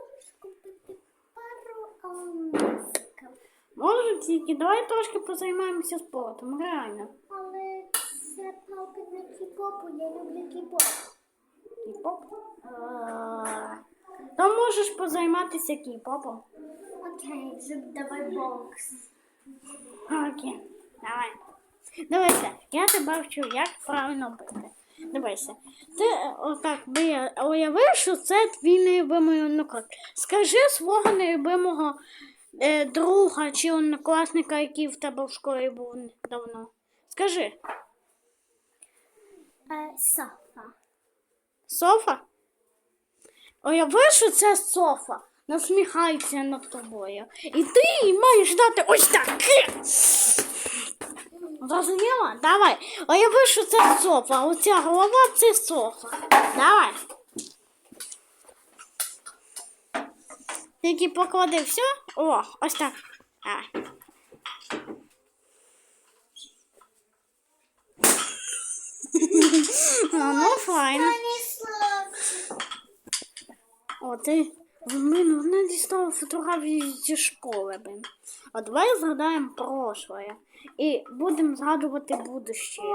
можеш купити пару алмазиків. Може тільки давай трошки позаймаємося спортом, реально. Але це палка для кіпопу, я люблю кіпоп. Кіп-поп. Е, То можеш позайматися кіп-попом. Окей, давай бокс. Окей, давай. Дивися, я тебе вчу, як правильно бити. Дивися, ти е, отак уявив, що це твій нелюбимий однокласник. Скажи свого нелюбимого е, друга чи однокласника, який в тебе в школі був давно. Скажи, Е, Софа. Софа? Уяви, що це Софа насміхається над тобою. І ти маєш дати ось таке. Зрозуміла? Давай. Уяви, що це Софа. Оця голова це Софа. Давай. Тільки поклади все. О, ось так. Давай. Ну, ну, файно. О, ти блин, вона дістала фотографії зі школи, блин. А давай згадаємо прошлое. І будемо згадувати будущее.